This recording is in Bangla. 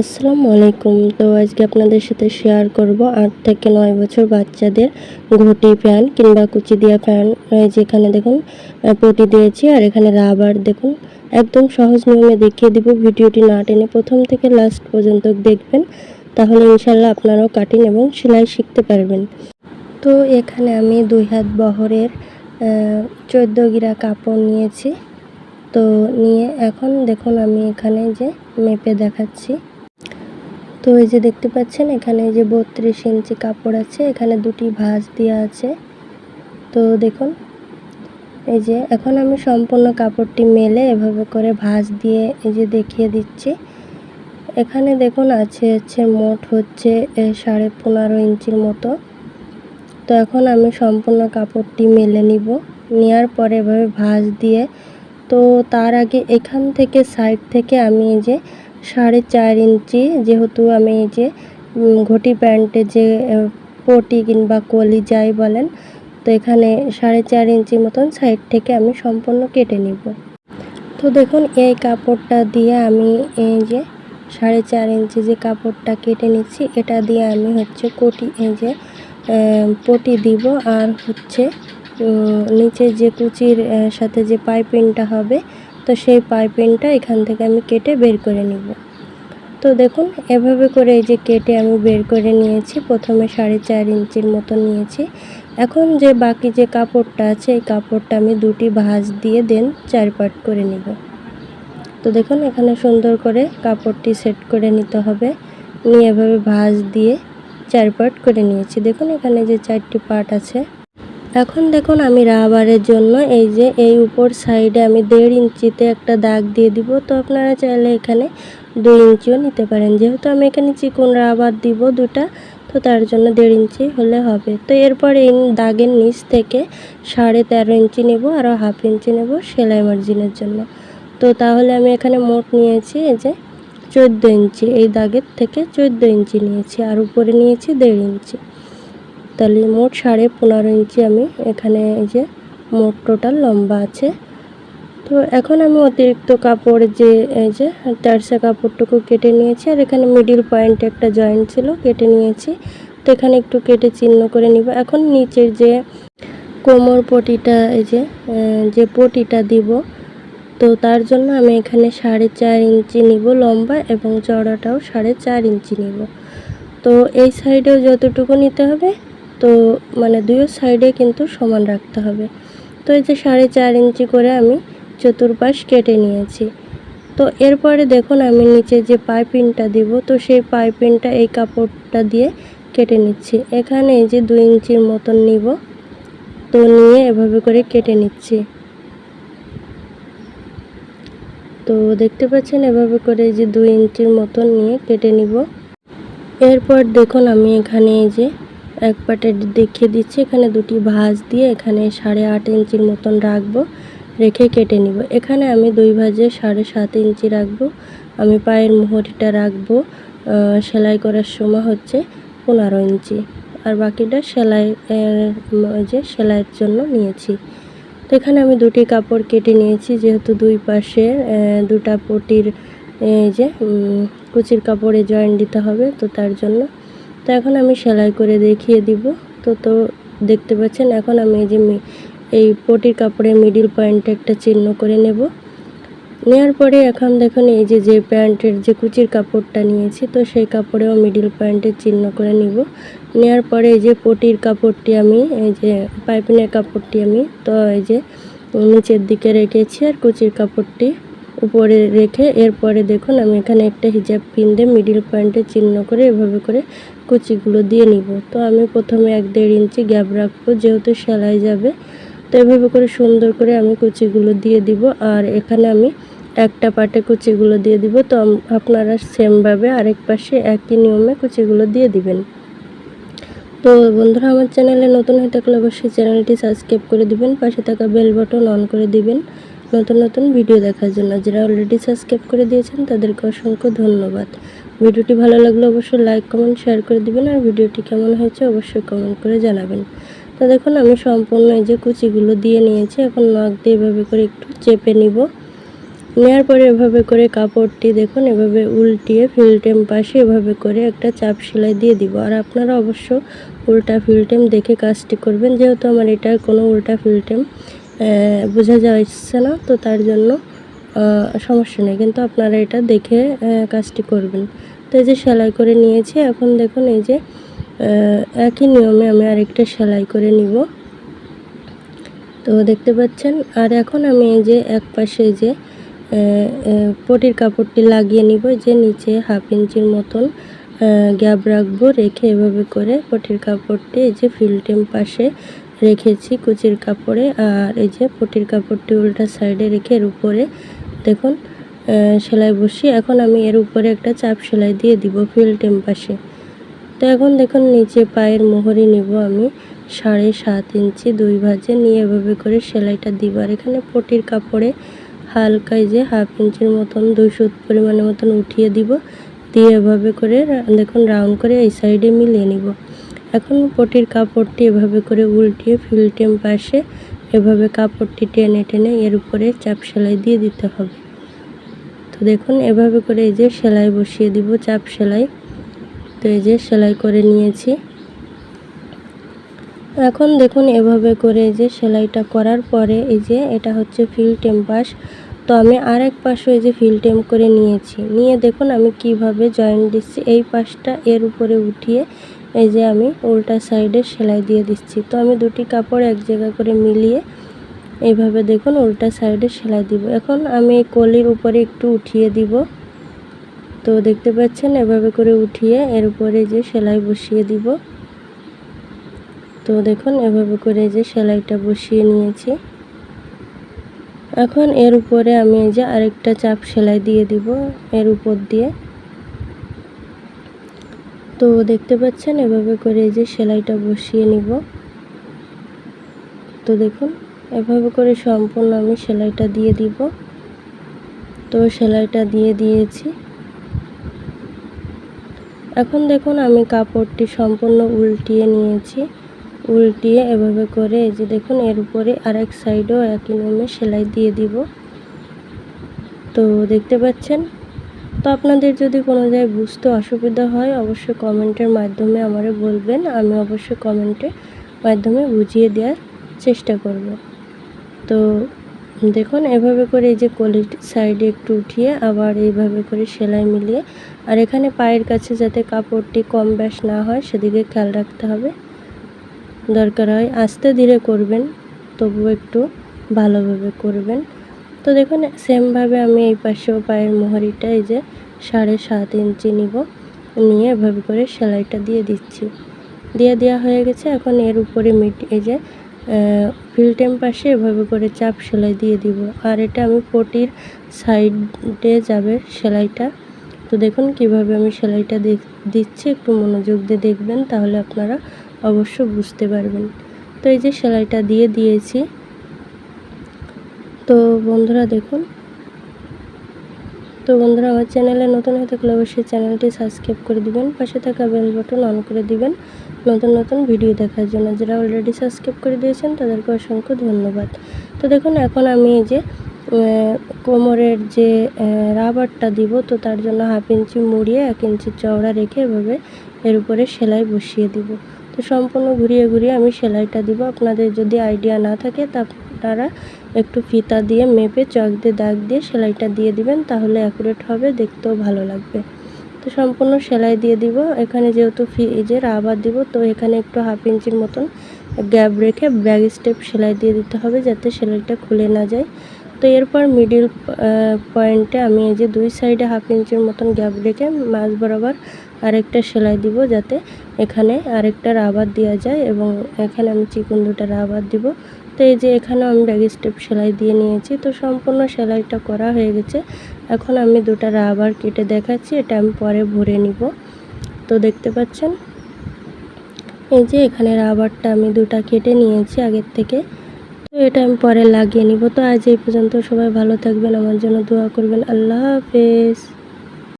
আসসালামু আলাইকুম। তো আজকে আপনাদের সাথে শেয়ার করব আট থেকে নয় বছর বাচ্চাদের ঘটি ফ্যান কিংবা কুচি দেওয়া ফ্যান যেখানে দেখুন পটি দিয়েছি আর এখানে রাবার দেখুন। একদম সহজ নিয়মে দেখিয়ে দিব। ভিডিওটি না টেনে প্রথম থেকে লাস্ট পর্যন্ত দেখবেন, তাহলে ইনশাল্লাহ আপনারাও কাটিং এবং সেলাই শিখতে পারবেন। তো এখানে আমি দুই হাত বহরের চোদ্দ গিরা কাপড় নিয়েছি। তো নিয়ে এখন দেখুন আমি এখানে যে মেপে দেখাচ্ছি। তো এই যে দেখতে পাচ্ছেন, এখানে এই যে বত্রিশ ইঞ্চি কাপড় আছে, এখানে দুটি ভাঁজ দেওয়া আছে। তো দেখুন, এই যে এখন আমি সম্পূর্ণ কাপড়টি মেলে এভাবে করে ভাঁজ দিয়ে এই যে দেখিয়ে দিচ্ছি। এখানে দেখুন, আছে হচ্ছে মোট হচ্ছে সাড়ে পনেরো ইঞ্চির মতো। তো এখন আমি সম্পূর্ণ কাপড়টি মেলে নিব। নেওয়ার পরে এভাবে ভাঁজ দিয়ে, তো তার আগে এখান থেকে সাইড থেকে আমি এই যে সাড়ে চার ইঞ্চি যেহেতু আমি এই যে ঘটি প্যান্টে যে পটি কিংবা কলি যাই বলেন, তো এখানে সাড়ে চার ইঞ্চি মতন সাইড থেকে আমি সম্পূর্ণ কেটে নিব। তো দেখুন, এই কাপড়টা দিয়ে আমি এই যে সাড়ে চার ইঞ্চি যে কাপড়টা কেটে নিচ্ছি, এটা দিয়ে আমি হচ্ছে কোটি, এই যে পটি দিব আর হচ্ছে নিচে যে কুচির সাথে যে পাইপিংটা হবে তো সেই পাইপিংটা এখান থেকে আমি কেটে বের করে নিব। তো দেখুন, এভাবে করে এই যে কেটে আমি বের করে নিয়েছি, প্রথমে সাড়ে চার ইঞ্চির মতো নিয়েছি। এখন যে বাকি যে কাপড়টা আছে, এই কাপড়টা আমি দুটি ভাঁজ দিয়ে দেন চার পাট করে নিব। তো দেখুন, এখানে সুন্দর করে কাপড়টি সেট করে নিতে হবে। নিয়ে এভাবে ভাঁজ দিয়ে চার পাট করে নিয়েছি। দেখুন, এখানে যে চারটি পার্ট আছে এখন দেখুন, আমি রাবারের জন্য এই যে এই উপর সাইডে আমি দেড় ইঞ্চিতে একটা দাগ দিয়ে দিব। তো আপনারা চাইলে এখানে দুই ইঞ্চিও নিতে পারেন। যেহেতু আমি এখানে চিকন রাবার দিব দুটা, তো তার জন্য দেড় ইঞ্চি হলে হবে। তো এরপর এই দাগের নিচ থেকে সাড়ে তেরো ইঞ্চি নেব আরও হাফ ইঞ্চি নেব সেলাই মার্জিনের জন্য। তো তাহলে আমি এখানে মোট নিয়েছি এই যে চোদ্দ ইঞ্চি, এই দাগের থেকে চোদ্দ ইঞ্চি নিয়েছি আর উপরে নিয়েছি দেড় ইঞ্চি। তাহলে মোট সাড়ে পনেরো ইঞ্চি আমি এখানে এই যে মোট টোটাল লম্বা আছে। তো এখন আমি অতিরিক্ত কাপড় যে এই যে টার্সা কাপড়টুকু কেটে নিয়েছি, আর এখানে মিডিল পয়েন্টে একটা জয়েন্ট ছিল, কেটে নিয়েছি। তো এখানে একটু কেটে চিহ্ন করে নিব। এখন নিচের যে কোমর পটিটা, এই যে যে পটিটা দিব, তো তার জন্য আমি এখানে সাড়ে চার ইঞ্চি নিব লম্বা এবং চড়াটাও সাড়ে চার ইঞ্চি নিব। তো এই সাইডেও যতটুকু নিতে হবে তো মানে দুই সাইডে কিন্তু সমান রাখতে হবে। তো এই যে সাড়ে চার ইঞ্চি করে আমি চতুর্পাশ কেটে নিয়েছি। তো এরপরে দেখুন আমি নিচে যে পাইপিনটা দিব, তো সেই পাইপিনটা এই কাপড়টা দিয়ে কেটে নিচ্ছি। এখানে এই যে দুই ইঞ্চির মতন নিব, তো নিয়ে এভাবে করে কেটে নিচ্ছি। তো দেখতে পাচ্ছেন এভাবে করে এই যে দুই ইঞ্চির মতন নিয়ে কেটে নিব। এরপর দেখুন আমি এখানে এই যে এক পাটে দেখিয়ে দিচ্ছি। এখানে দুটি ভাঁজ দিয়ে এখানে সাড়ে আট ইঞ্চির মতন রাখব, রেখে কেটে নিব। এখানে আমি দুই ভাঁজে সাড়ে সাত ইঞ্চি রাখব। আমি পায়ের মোহরিটা রাখব সেলাই করার সময় হচ্ছে পনেরো ইঞ্চি। আর বাকিটা সেলাই যে সেলাইয়ের জন্য নিয়েছি। তো এখানে আমি দুটি কাপড় কেটে নিয়েছি, যেহেতু দুই পাশে দুটা পটির এই যে কুচির কাপড়ে জয়েন দিতে হবে, তো তার জন্য তো এখন আমি সেলাই করে দেখিয়ে দিব। তো তো দেখতে পাচ্ছেন এখন আমি এই যে এই পটির কাপড়ের মিডিল পয়েন্টে একটা চিহ্ন করে নেব। নেওয়ার পরে এখন দেখুন এই যে যে প্যান্টের যে কুচির কাপড়টা নিয়েছি, তো সেই কাপড়েও মিডিল পয়েন্টের চিহ্ন করে নিব। নেওয়ার পরে এই যে পটির কাপড়টি আমি, এই যে পাইপিনের কাপড়টি আমি, তো এই যে নিচের দিকে রেখেছি আর কুচির কাপড়টি। উপরে রেখে এরপরে দেখুন আমি এখানে একটা হিজাব পিন দিয়ে মিডিল পয়েন্টে চিহ্ন করে এভাবে করে কুচিগুলো দিয়ে নিব। তো আমি প্রথমে এক দেড় ইঞ্চি গ্যাপ রাখব, যেহেতু সেলাই যাবে। তো এভাবে করে সুন্দর করে আমি কুচিগুলো দিয়ে দিব আর এখানে আমি একটা পাটে কুচিগুলো দিয়ে দিব। তো আপনারা সেমভাবে আরেক পাশে একই নিয়মে কুচিগুলো দিয়ে দিবেন। তো বন্ধুরা, আমার চ্যানেলে নতুন হয়ে থাকলে অবশ্যই চ্যানেলটি সাবস্ক্রাইব করে দিবেন, পাশে থাকা বেল বাটন অন করে দিবেন। নতুন নতুন ভিডিও দেখার জন্য। যারা অলরেডি সাবস্ক্রাইব করে দিয়েছেন, তাদেরকে অসংখ্য ধন্যবাদ। ভিডিওটি ভালো লাগলে অবশ্যই লাইক কমেন্ট শেয়ার করে দিবেন। আর ভিডিওটি কেমন হয়েছে অবশ্যই কমেন্ট করে জানাবেন। তো দেখুন, আমি সম্পূর্ণ এই যে কুচিগুলো দিয়ে নিয়েছি। এখন নখ দিয়ে এভাবে করে একটু চেপে নিব। নেওয়ার পরে এভাবে করে কাপড়টি দেখুন, এভাবে উল্টিয়ে ফিল্টেম পাশে এভাবে করে একটা চাপ সেলাই দিয়ে দিব। আর আপনারা অবশ্য উল্টা ফিল্টেম দেখে কাজটি করবেন। যেহেতু আমার এটা কোনো উল্টা ফিল্টেম বোঝা যাচ্ছে না, তো তার জন্য সমস্যা নেই। কিন্তু আপনারা এটা দেখে কাজটি করবেন। তো এই যে সেলাই করে নিয়েছি, এখন দেখুন এই যে একই নিয়মে আমি আরেকটা সেলাই করে নিব। তো দেখতে পাচ্ছেন, আর এখন আমি এই যে এক পাশে যে পটির কাপড়টি লাগিয়ে নিব, যে নিচে হাফ ইঞ্চির মতন গ্যাপ রাখব, রেখে এভাবে করে পটির কাপড়টি এই যে ফিল্টেম পাশে রেখেছি কুচির কাপড়ে, আর এই যে পটির কাপড়টি উল্টা সাইডে রেখে এর উপরে দেখুন সেলাই বসিয়ে এখন আমি এর উপরে একটা চাপ সেলাই দিয়ে দিব ফিল্টেম পাশে তো এখন দেখুন, নিচে পায়ের মোহরি নেব আমি, সাড়ে সাত ইঞ্চি দুই ভাজে নিয়ে এভাবে করে সেলাইটা দিব। আর এখানে পটির কাপড়ে হালকা এই যে হাফ ইঞ্চির মতন দুইশো পরিমাণের মতন উঠিয়ে দিব, দিয়ে এভাবে করে দেখুন, রাউন্ড করে এই সাইডে মিলিয়ে নিব। এখন পটির কাপড়টি এভাবে করে উল্টিয়ে ফিল্টেম পাশে এভাবে কাপড়টি টেনে টেনে এর উপরে চাপ সেলাই দিয়ে দিতে হবে। তো দেখুন, এভাবে করে এই যে সেলাই বসিয়ে দিব, চাপ সেলাই। তো এই যে সেলাই করে নিয়েছি। এখন দেখুন, এভাবে করে এই যে সেলাইটা করার পরে এই যে এটা হচ্ছে ফিল টেম্পাস তো আমি আর এক পাশে এই যে ফিল টেম করে নিয়েছি। নিয়ে দেখুন, আমি কীভাবে জয়েন্ট দিচ্ছি। এই পাশটা এর উপরে উঠিয়ে এই যে আমি উল্টা সাইডে সেলাই দিয়ে দিচ্ছি। তো আমি দুটি কাপড় এক জায়গা করে মিলিয়ে এইভাবে দেখুন উল্টা সাইডে সেলাই দিব। এখন আমি কলির উপরে একটু উঠিয়ে দিব। তো দেখতে পাচ্ছেন এভাবে করে উঠিয়ে এর উপরে যে সেলাই বসিয়ে দিব। তো দেখুন এভাবে করে যে সেলাইটা বসিয়ে নিয়েছি। এখন এর উপরে আমি এই যে আরেকটা চাপ সেলাই দিয়ে দিব এর উপর দিয়ে। তো দেখতে পাচ্ছেন, এভাবে করে যে সেলাইটা বসিয়ে নিব। তো দেখুন, এভাবে করে সম্পূর্ণ আমি সেলাইটা দিয়ে দিব। তো সেলাইটা দিয়ে দিয়েছি। এখন দেখুন, আমি কাপড়টি সম্পূর্ণ উল্টিয়ে নিয়েছি। উল্টিয়ে এভাবে করে এই যে দেখুন, এর উপরে আরেক সাইডেও একই নিয়মে সেলাই দিয়ে দিব। তো দেখতে পাচ্ছেন তো আপনাদের যদি কোনো জায়গায় বুঝতে অসুবিধা হয়, অবশ্যই কমেন্টের মাধ্যমে আমারে বলবেন। আমি অবশ্যই কমেন্টের মাধ্যমে বুঝিয়ে দেওয়ার চেষ্টা করব। তো দেখুন, এভাবে করে এই যে কলি সাইডে একটু উঠিয়ে আবার এইভাবে করে সেলাই মিলিয়ে আর এখানে পায়ের কাছে যাতে কাপড়টি কম ব্যাস না হয়, সেদিকে খেয়াল রাখতে হবে। দরকার হয় আস্তে ধীরে করবেন, তবুও একটু ভালোভাবে করবেন। তো দেখুন সেমভাবে আমি এই পাশেও পায়ের মোহরিটা, এই যে সাড়ে সাত ইঞ্চি নিব। নিয়ে এভাবে করে সেলাইটা দিয়ে দিচ্ছি। দিয়ে দেওয়া হয়ে গেছে। এখন এর উপরে মিট, এই যে ফিল্টেম পাশে এভাবে করে চাপ সেলাই দিয়ে দিব। আর এটা আমি পটির সাইডে যাবে সেলাইটা। তো দেখুন, কীভাবে আমি সেলাইটা দিচ্ছি, একটু মনোযোগ দিয়ে দেখবেন, তাহলে আপনারা অবশ্য বুঝতে পারবেন। তো এই যে সেলাইটা দিয়ে দিয়েছি। তো বন্ধুরা দেখুন। তো বন্ধুরা আমার চ্যানেলে নতুন হয়ে থাকলে অবশ্যই চ্যানেলটি সাবস্ক্রাইব করে দিবেন, পাশে থাকা বেল বাটন অন করে দিবেন, নতুন নতুন ভিডিও দেখার জন্য। যারা অলরেডি সাবস্ক্রাইব করে দিয়েছেন, তাদেরকে অসংখ্য ধন্যবাদ। তো দেখুন, এখন আমি এই যে কোমরের যে রাবারটা দিব, তো তার জন্য হাফ ইঞ্চি মুড়িয়ে এক ইঞ্চি চওড়া রেখে এভাবে এর উপরে সেলাই বসিয়ে দিব। তো সম্পূর্ণ ঘুরিয়ে ঘুরিয়ে আমি সেলাইটা দিব। আপনাদের যদি আইডিয়া না থাকে, তা আপনারা একটু ফিতা দিয়ে মেপে চক দিয়ে দাগ দিয়ে সেলাইটা দিয়ে দিবেন, তাহলে অ্যাকুরেট হবে, দেখতেও ভালো লাগবে। তো সম্পূর্ণ সেলাই দিয়ে দিব। এখানে যেহেতু ফি এই যে রাবার দিব, তো এখানে একটু হাফ ইঞ্চির মতন গ্যাপ রেখে ব্যাগ স্টেপ সেলাই দিয়ে দিতে হবে যাতে সেলাইটা খুলে না যায়। তো এরপর মিডিল পয়েন্টে আমি এই যে দুই সাইডে হাফ ইঞ্চির মতন গ্যাপ রেখে মাঝ বরাবর আরেকটা সেলাই দিব যাতে এখানে আরেকটা রাবার দেওয়া যায় এবং এখানে আমি চিকন দুটা রাবার দিব। তো এই যে এখানে আমি ব্যাগ স্টেপ সেলাই দিয়ে নিয়েছি, তো সম্পূর্ণ সেলাইটা করা হয়ে গেছে। এখন আমি দুটা রাবার কেটে দেখাচ্ছি, এটা আমি পরে ভরে নিব। তো দেখতে পাচ্ছেন? এই যে এখানে রাবারটা আমি দুটা কেটে নিয়েছি আগের থেকে। তো এটা আমি পরে লাগিয়ে নিব। তো আজ এই পর্যন্ত সবাই ভালো থাকবেন, আমার জন্য দোয়া করবেন। আল্লাহ হাফেজ।